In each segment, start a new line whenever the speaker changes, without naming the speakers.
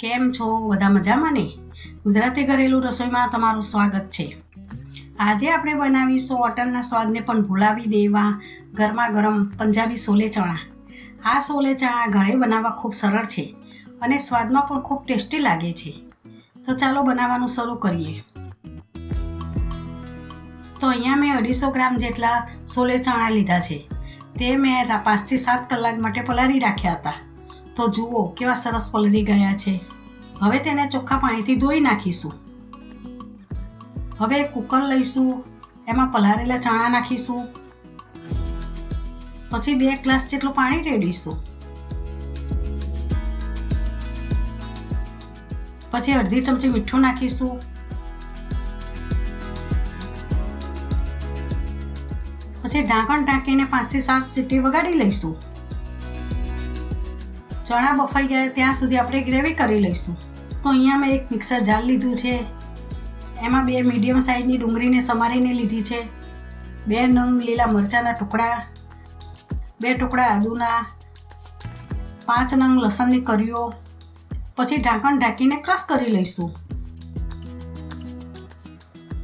કેમ છો? બધા મજામાં ને? ગુજરાતી ઘરેલું રસોઈમાં તમારું સ્વાગત છે. આજે આપણે બનાવીશું હોટલના સ્વાદને પણ ભૂલાવી દેવા ગરમા ગરમ પંજાબી સોલે ચણા. આ સોલે ચણા ઘરે બનાવવા ખૂબ સરળ છે અને સ્વાદમાં પણ ખૂબ ટેસ્ટી લાગે છે. તો ચાલો બનાવવાનું શરૂ કરીએ. તો અહીંયા મેં અઢીસો ગ્રામ જેટલા સોલે ચણા લીધા છે. તે મેં પાંચથી સાત કલાક માટે પલાળી રાખ્યા હતા. તો જુઓ કેવા સરસ પલળી ગયા છે. હવે તેને ચોખ્ખા પાણીથી ધોઈ નાખીશું. હવે કુકર લઈશું, એમાં પલાળેલા ચણા નાખીશું. પછી બે ગ્લાસ જેટલું પાણી રેડીશું. પછી અડધી ચમચી મીઠું નાખીશું. પછી ઢાંકણ ઢાંકીને પાંચથી સાત સીટી વગાડી લઈશું. ચણા બફાઈ ગયા ત્યાં સુધી આપણે ગ્રેવી કરી લઈશું. તો અહીંયા મેં એક મિક્સર જાર લીધું છે. એમાં બે મીડિયમ સાઇઝની ડુંગળીને સમારીને લીધી છે. બે નંગ લીલા મરચાંના ટુકડા, બે ટુકડા આદુના, પાંચ નંગ લસણની કરીઓ, પછી ઢાંકણ ઢાંકીને ક્રશ કરી લઈશું.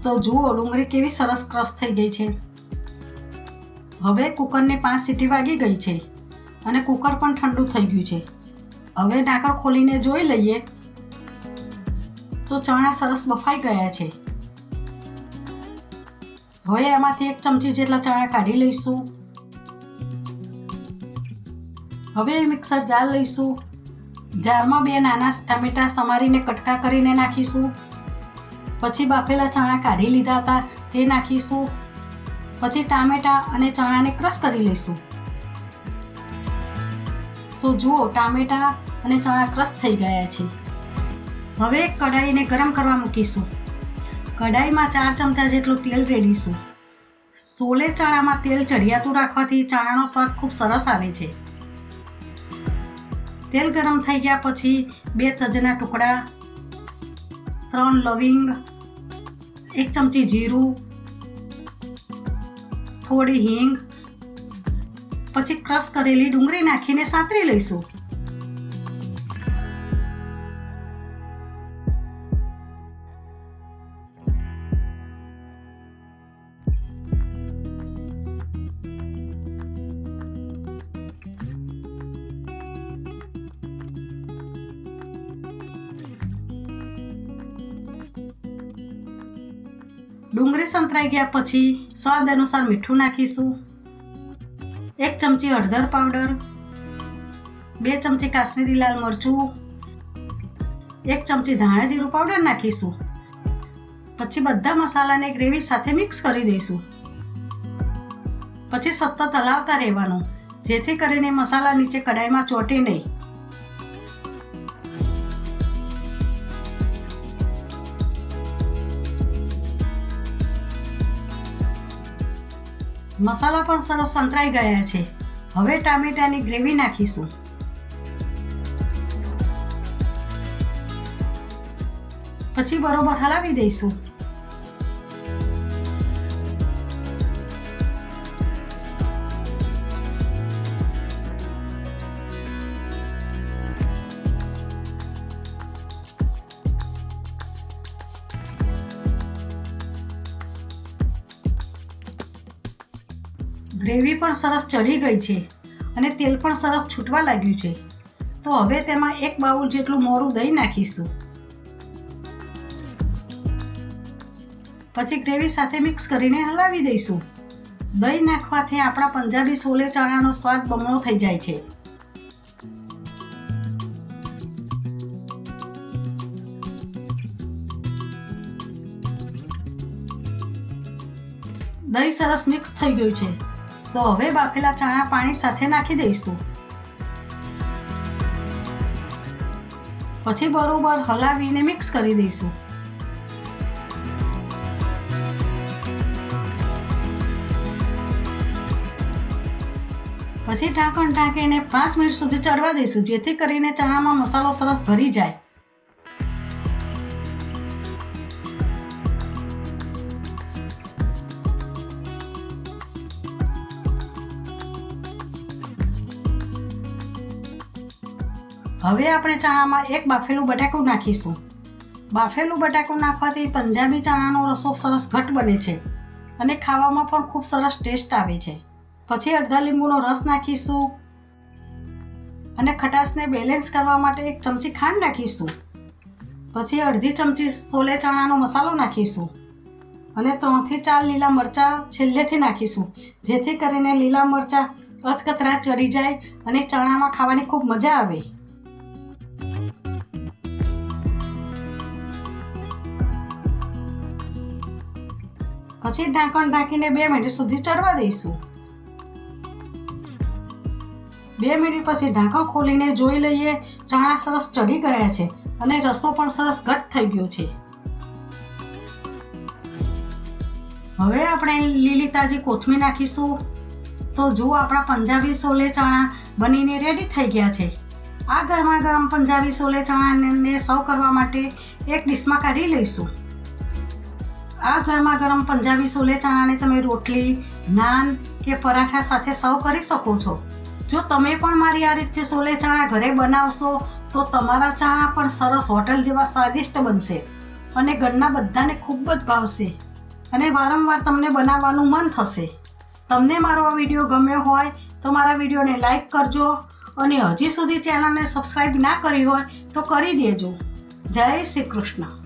તો જુઓ ડુંગળી કેવી સરસ ક્રશ થઈ ગઈ છે. હવે કુકરને પાંચ સીટી વાગી ગઈ છે. અને કુકર પણ ઠંડુ થઈ ગયું છે. હવે ઢાંકણ ખોલીને જોઈ લઈએ. તો ચણા સરસ બફાઈ ગયા છે. હવે એમાંથી એક ચમચી જેટલા ચણા કાઢી લઈશું. હવે મિક્સર જાર લઈશું. જારમાં બે નાના ટામેટાં સમારીને કટકા કરીને નાખીશું. પછી બાફેલા ચણા કાઢી લીધા હતા તે નાખીશું. પછી ટામેટા અને ચણાને ક્રશ કરી લઈશું. તો જુઓ, ટામેટા અને ચણા ક્રશ થઈ ગયા છે. હવે કઢાઈને ગરમ કરવા મૂકીશું. કઢાઈમાં ચાર ચમચા જેટલું તેલ રેડીશું. સોલે ચણામાં તેલ ચઢિયાતું રાખવાથી ચણાનો સ્વાદ ખૂબ સરસ આવે છે. તેલ ગરમ થઈ ગયા પછી બે તજના ટુકડા, ત્રણ લવિંગ, એક ચમચી જીરું, થોડી હિંગ પછી ક્રશ કરેલી ડુંગળી નાખીને સાંતરી લઈશું ડુંગળી સંતરાઈ ગયા પછી સ્વાદ અનુસાર મીઠું નાખીશું એક ચમચી હળદર પાવડર, બે ચમચી કાશ્મીરી લાલ મરચું, એક ચમચી ધાણા જીરું પાવડર નાખીશું. પછી બધા મસાલાને ગ્રેવી સાથે મિક્સ કરી દઈશું. પછી સતત હલાવતા રહેવાનું, જેથી કરીને મસાલા નીચે કડાઈમાં ચોટે નહીં. મસાલા પણ સરસ સંતરાઈ ગયા છે. હવે ટામેટાની ગ્રેવી નાખીશું. પછી બરોબર હલાવી દઈશું. ગ્રેવી પણ સરસ ચડી ગઈ છે અને તેલ પણ સરસ છૂટવા લાગ્યું છે. તો હવે તેમાં એક બાઉલ જેટલું મોરું દહીં નાખીશું. પછી ગ્રેવી સાથે મિક્સ કરીને હલાવી દઈશું. દહીં નાખવાથી આપણા પંજાબી સોલે ચણાનો સ્વાદ બમણો થઈ જાય છે. દહીં સરસ મિક્સ થઈ ગયું છે. તો હવે બાફેલા ચણા પાણી સાથે નાખી દઈશું. પછી બરોબર હલાવીને મિક્સ કરી દઈશું. પછી ઢાંકણ ઢાંકીને પાંચ મિનિટ સુધી ચડવા દઈશું, જેથી કરીને ચણામાં મસાલો સરસ ભરી જાય. હવે આપણે ચણામાં એક બાફેલું બટાકું નાખીશું. બાફેલું બટાકું નાખવાથી પંજાબી ચણાનો રસો સરસ ઘટ બને છે અને ખાવામાં પણ ખૂબ સરસ ટેસ્ટ આવે છે. પછી અડધા લીંબુનો રસ નાખીશું અને ખટાશને બેલેન્સ કરવા માટે એક ચમચી ખાંડ નાખીશું. પછી અડધી ચમચી સોલે ચણાનો મસાલો નાખીશું અને ત્રણથી ચાર લીલા મરચાં છેલ્લેથી નાખીશું, જેથી કરીને લીલા મરચાં અચકતરા ચડી જાય અને ચણામાં ખાવાની ખૂબ મજા આવે. પછી ઢાંકણ ઢાંકીને બે મિનિટ સુધી ચડવા દઈશું. બે મિનિટ પછી ઢાંકણ ખોલીને જોઈ લઈએ, ચણા સરસ ચડી ગયા છે અને રસો પણ સરસ ઘટ થઈ ગયો છે. હવે આપણે લીલી તાજી કોથમીર નાખીશું. તો જુઓ આપણા પંજાબી સોલે ચણા બનીને રેડી થઈ ગયા છે. આ ગરમા ગરમ પંજાબી સોલે ચણાને સર્વ કરવા માટે એક ડીશમાં કાઢી લઈશું. આ ગરમા ગરમ પંજાબી સોલે ચણાને તમે રોટલી, નાન કે પરાઠા સાથે સર્વ કરી શકો છો. જો તમે પણ મારી આ રીતે સોલે ચણા ઘરે બનાવશો, તો તમારા ચણા પણ સરસ હોટલ જેવા સ્વાદિષ્ટ બનશે અને ઘરના બધાને ખૂબ જ ભાવશે અને વારંવાર તમને બનાવવાનું મન થશે. તમને મારો આ વીડિયો ગમ્યો હોય, તો મારા વિડીયોને લાઈક કરજો અને હજી સુધી ચેનલને સબસ્ક્રાઈબ ના કરી હોય, તો કરી દેજો. જય શ્રી કૃષ્ણ.